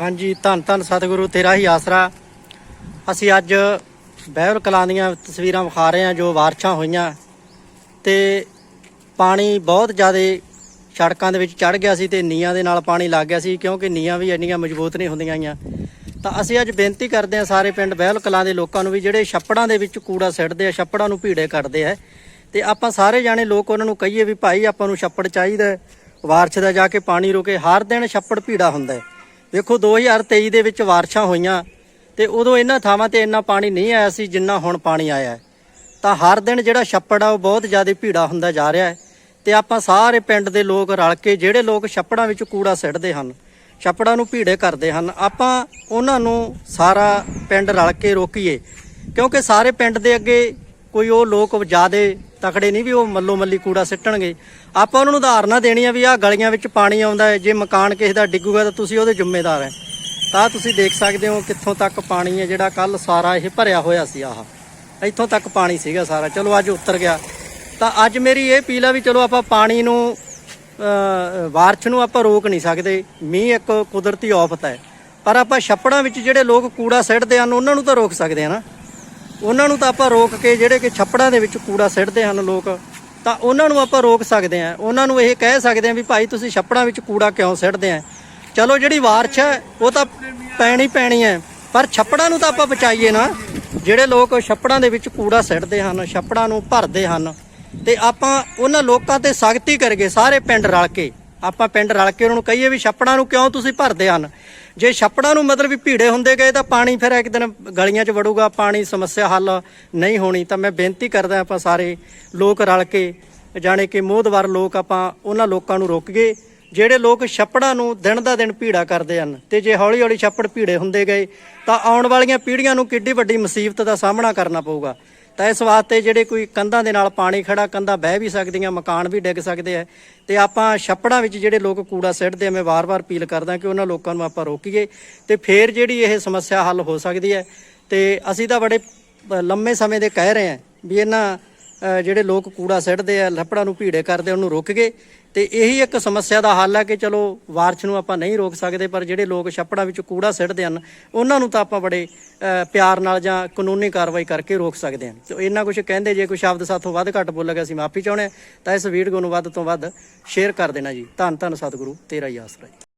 ਹਾਂਜੀ, ਧੰਨ ਧੰਨ ਸਤਿਗੁਰੂ, ਤੇਰਾ ਹੀ ਆਸਰਾ। ਅਸੀਂ ਅੱਜ ਬਹਿਰ ਕਲਾਂ ਦੀਆਂ ਤਸਵੀਰਾਂ ਵਿਖਾ ਰਹੇ ਹਾਂ ਜੋ ਵਾਰਸ਼ਾਂ ਹੋਈਆਂ। ਤੇ ਪਾਣੀ ਬਹੁਤ ਜ਼ਿਆਦਾ ਸੜਕਾਂ ਦੇ ਵਿੱਚ ਚੜ ਗਿਆ ਸੀ ਤੇ ਨੀਆਂ ਦੇ ਨਾਲ ਪਾਣੀ ਲੱਗ ਗਿਆ ਸੀ ਕਿਉਂਕਿ ਨੀਆਂ ਵੀ ਇੰਨੀਆਂ ਮਜ਼ਬੂਤ ਨਹੀਂ ਹੁੰਦੀਆਂ ਆਈਆਂ। ਤਾਂ ਅਸੀਂ ਅੱਜ ਬੇਨਤੀ ਕਰਦੇ ਹਾਂ ਸਾਰੇ ਪਿੰਡ ਬਹਿਲ ਕਲਾਂ ਦੇ ਲੋਕਾਂ ਨੂੰ ਵੀ ਜਿਹੜੇ ਛੱਪੜਾਂ ਦੇ ਵਿੱਚ ਕੂੜਾ ਸਿੱਟਦੇ ਆ, ਛੱਪੜਾਂ ਨੂੰ ਭੀੜੇ ਕੱਢਦੇ ਆ, ਤੇ ਆਪਾਂ ਸਾਰੇ ਜਾਣੇ ਲੋਕ ਉਹਨਾਂ ਨੂੰ ਕਹੀਏ ਵੀ ਭਾਈ ਆਪਾਂ ਨੂੰ ਛੱਪੜ ਚਾਹੀਦਾ ਵਾਰਸ਼ ਦਾ ਜਾ ਕੇ ਪਾਣੀ ਰੁਕੇ, ਹਰ ਦਿਨ ਛੱਪੜ ਭੀੜਾ ਹੁੰਦਾ ਹੈ। ਵੇਖੋ 2023 ਦੇ ਵਿੱਚ ਵਾਰਸ਼ਾਂ ਹੋਈਆਂ ਤੇ ਉਦੋਂ ਇਹਨਾਂ ਥਾਵਾਂ ਤੇ ਇੰਨਾ ਪਾਣੀ ਨਹੀਂ ਆਇਆ ਸੀ ਜਿੰਨਾ ਹੁਣ ਪਾਣੀ ਆਇਆ ਹੈ। ਤਾਂ ਹਰ ਦਿਨ ਜਿਹੜਾ ਛੱਪੜ ਆ, ਉਹ ਬਹੁਤ ਜ਼ਿਆਦਾ ਭੀੜਾ ਹੁੰਦਾ ਜਾ ਰਿਹਾ ਹੈ ਤੇ ਆਪਾਂ ਸਾਰੇ ਪਿੰਡ ਦੇ ਲੋਕ ਰਲ ਕੇ ਜਿਹੜੇ ਲੋਕ ਛੱਪੜਾਂ ਵਿੱਚ ਕੂੜਾ ਸਿੱਟਦੇ ਹਨ, ਛੱਪੜਾਂ ਨੂੰ ਭੀੜੇ ਕਰਦੇ ਹਨ, ਆਪਾਂ ਉਹਨਾਂ ਨੂੰ ਸਾਰਾ ਪਿੰਡ ਰਲ ਕੇ ਰੋਕੀਏ। ਕਿਉਂਕਿ ਸਾਰੇ ਪਿੰਡ ਦੇ ਅੱਗੇ ਕੋਈ ਉਹ ਲੋਕ ਜ਼ਿਆਦੇ ਤਕੜੇ ਨਹੀਂ ਵੀ ਉਹ ਮੱਲੋ ਮੱਲੀ ਕੂੜਾ ਸਿੱਟਣਗੇ। ਆਪਾਂ ਉਹਨਾਂ ਨੂੰ ਉਦਾਹਰਨਾਂ ਦੇਣੀਆਂ ਵੀ ਆਹ ਗਲੀਆਂ ਵਿੱਚ ਪਾਣੀ ਆਉਂਦਾ ਹੈ ਜੇ ਮਕਾਨ ਕਿਸੇ ਦਾ ਡਿੱਗੂਗਾ ਤਾਂ ਤੁਸੀਂ ਉਹਦੇ ਜ਼ਿੰਮੇਦਾਰ ਹੈ। ਤਾਂ ਤੁਸੀਂ ਦੇਖ ਸਕਦੇ ਹੋ ਕਿੱਥੋਂ ਤੱਕ ਪਾਣੀ ਹੈ ਜਿਹੜਾ ਕੱਲ ਸਾਰਾ ਇਹ ਭਰਿਆ ਹੋਇਆ ਸੀ ਆਹ। ਇੱਥੋਂ ਤੱਕ ਪਾਣੀ ਸੀਗਾ ਸਾਰਾ। ਚਲੋ ਅੱਜ ਉਤਰ ਗਿਆ। ਤਾਂ ਅੱਜ ਮੇਰੀ ਇਹ ਅਪੀਲ ਆ ਵੀ ਚਲੋ ਆਪਾਂ ਪਾਣੀ ਨੂੰ ਅ, ਨੂੰ ਆਪਾਂ ਰੋਕ ਨਹੀਂ ਸਕਦੇ। ਮੀਂਹ ਇੱਕ ਕੁਦਰਤੀ ਆਫਤ ਹੈ। ਪਰ ਆਪਾਂ ਛੱਪੜਾਂ ਵਿੱਚ ਜਿਹੜੇ ਲੋਕ ਕੂੜਾ ਸਿੱਟਦੇ ਹਨ ਉਹਨਾਂ ਨੂੰ ਤਾਂ ਰੋਕ ਸਕਦੇ ਆ ਨਾ। ਉਹਨਾਂ ਨੂੰ ਤਾਂ ਆਪਾਂ ਰੋਕ ਕੇ ਜਿਹੜੇ ਕਿ ਛੱਪੜਾਂ ਦੇ ਵਿੱਚ ਕੂੜਾ ਸਿੱਟਦੇ ਹਨ ਲੋਕ, ਤਾਂ ਉਹਨਾਂ ਨੂੰ ਆਪਾਂ ਰੋਕ ਸਕਦੇ ਆ ਉਹਨਾਂ ਨੂੰ ਇਹ ਕਹਿ ਸਕਦੇ ਆ ਵੀ ਭਾਈ ਤੁਸੀਂ ਛੱਪੜਾਂ ਵਿੱਚ ਕੂੜਾ ਕਿਉਂ ਸਿੱਟਦੇ ਆ? ਚਲੋ ਜਿਹੜੀ ਵਾਰਸ਼ ਹੈ, ਉਹ ਤਾਂ ਪੈਣੀ ਪੈਣੀ ਹੈ, ਪਰ ਛੱਪੜਾਂ ਨੂੰ ਤਾਂ ਆਪਾਂ ਬਚਾਈਏ ਨਾ। ਜਿਹੜੇ ਲੋਕ ਛੱਪੜਾਂ ਦੇ ਵਿੱਚ ਕੂੜਾ ਸਿੱਟਦੇ ਹਨ, ਛੱਪੜਾਂ ਨੂੰ ਭਰਦੇ ਹਨ, ਤੇ ਆਪਾਂ ਉਹਨਾਂ ਲੋਕਾਂ ਤੇ ਸਖਤੀ ਕਰਗੇ ਸਾਰੇ ਪਿੰਡ ਰਲ ਕੇ ਆਪਾਂ ਪਿੰਡ ਰਲ ਕੇ ਉਹਨਾਂ ਨੂੰ ਕਹੀਏ ਵੀ ਛੱਪੜਾਂ ਨੂੰ ਕਿਉਂ ਤੁਸੀਂ ਭਰਦੇ ਹਨ? ਜੇ ਛੱਪੜਾਂ ਨੂੰ ਮਤਲਬ ਵੀ ਭੀੜੇ ਹੁੰਦੇ ਗਏ ਤਾਂ ਪਾਣੀ ਫਿਰ ਇੱਕ ਦਿਨ ਗਲੀਆਂ 'ਚ ਵੜੂਗਾ, ਪਾਣੀ ਸਮੱਸਿਆ ਹੱਲ ਨਹੀਂ ਹੋਣੀ। ਤਾਂ ਮੈਂ ਬੇਨਤੀ ਕਰਦਾ ਆਪਾਂ ਸਾਰੇ ਲੋਕ ਰਲ ਕੇ, ਜਾਣੇ ਕਿ ਮੋਹਦਵਾਰ ਲੋਕ ਆਪਾਂ ਉਹਨਾਂ ਲੋਕਾਂ ਨੂੰ ਰੋਕੀਏ ਜਿਹੜੇ ਲੋਕ ਛੱਪੜਾਂ ਨੂੰ ਦਿਨ ਦਾ ਦਿਨ ਭੀੜਾ ਕਰਦੇ ਹਨ। ਤੇ ਜੇ ਹੌਲੀ ਹੌਲੀ ਛੱਪੜ ਭੀੜੇ ਹੁੰਦੇ ਗਏ, ਤਾਂ ਆਉਣ ਵਾਲੀਆਂ ਪੀੜ੍ਹੀਆਂ ਨੂੰ ਕਿੱਡੀ ਵੱਡੀ ਮੁਸੀਬਤ ਦਾ ਸਾਹਮਣਾ ਕਰਨਾ ਪਊਗਾ। ਤਾਂ ਇਸ ਵਾਸਤੇ ਜਿਹੜੇ ਕੋਈ ਕੰਧਾਂ ਦੇ ਨਾਲ ਪਾਣੀ ਖੜਾ, ਕੰਧਾਂ ਬਹਿ ਵੀ ਸਕਦੀਆਂ, ਮਕਾਨ ਵੀ ਡਿੱਗ ਸਕਦੇ ਆ। ਤੇ ਆਪਾਂ ਛੱਪੜਾਂ ਵਿੱਚ ਜਿਹੜੇ ਲੋਕ ਕੂੜਾ ਸਿੱਟਦੇ ਆ, ਮੈਂ ਵਾਰ-ਵਾਰ ਅਪੀਲ ਕਰਦਾ ਕਿ ਉਹਨਾਂ ਲੋਕਾਂ ਨੂੰ ਆਪਾਂ ਰੋਕੀਏ ਤੇ ਫੇਰ ਜਿਹੜੀ ਇਹ ਸਮੱਸਿਆ ਹੱਲ ਹੋ ਸਕਦੀ ਹੈ। ਤੇ ਅਸੀਂ ਤਾਂ ਬੜੇ ਲੰਮੇ ਸਮੇਂ ਦੇ ਕਹਿ ਰਹੇ ਹਾਂ ਵੀ ਇਹਨਾਂ ਜਿਹੜੇ ਲੋਕ ਕੂੜਾ ਸਿੱਟਦੇ ਆ, ਲੱਪੜਾਂ ਨੂੰ ਭੀੜੇ ਕਰਦੇ ਉਹਨੂੰ ਰੁਕ ਗਏ। ਤੇ ਇਹੀ ਇੱਕ ਸਮੱਸਿਆ ਦਾ ਹੱਲ ਹੈ ਕਿ ਚਲੋ ਵਾਰਸ਼ ਨੂੰ ਆਪਾਂ ਨਹੀਂ ਰੋਕ ਸਕਦੇ, ਪਰ ਜਿਹੜੇ ਲੋਕ ਛੱਪੜਾਂ ਵਿੱਚ ਕੂੜਾ ਸਿੱਟਦੇ ਹਨ, ਉਹਨਾਂ ਨੂੰ ਤਾਂ ਆਪਾਂ ਬੜੇ ਪਿਆਰ ਨਾਲ ਜਾਂ ਕਾਨੂੰਨੀ ਕਾਰਵਾਈ ਕਰਕੇ ਰੋਕ ਸਕਦੇ ਹਾਂ। ਤੇ ਇੰਨਾ ਕੁਝ ਕਹਿੰਦੇ, ਜੇ ਕੋਈ ਸ਼ਬਦ ਸਾਥੋਂ ਵੱਧ ਘੱਟ ਬੋਲਿਆ ਅਸੀਂ ਮਾਫੀ ਚਾਹੁੰਦੇ ਹਾਂ। ਤਾਂ ਇਸ ਵੀਡੀਓ ਨੂੰ ਵੱਧ ਤੋਂ ਵੱਧ ਸ਼ੇਅਰ ਕਰ ਦੇਣਾ ਜੀ। ਧੰਨ ਧੰਨ ਸਤਿਗੁਰੂ, ਤੇਰਾ ਹੀ ਆਸਰਾ ਜੀ।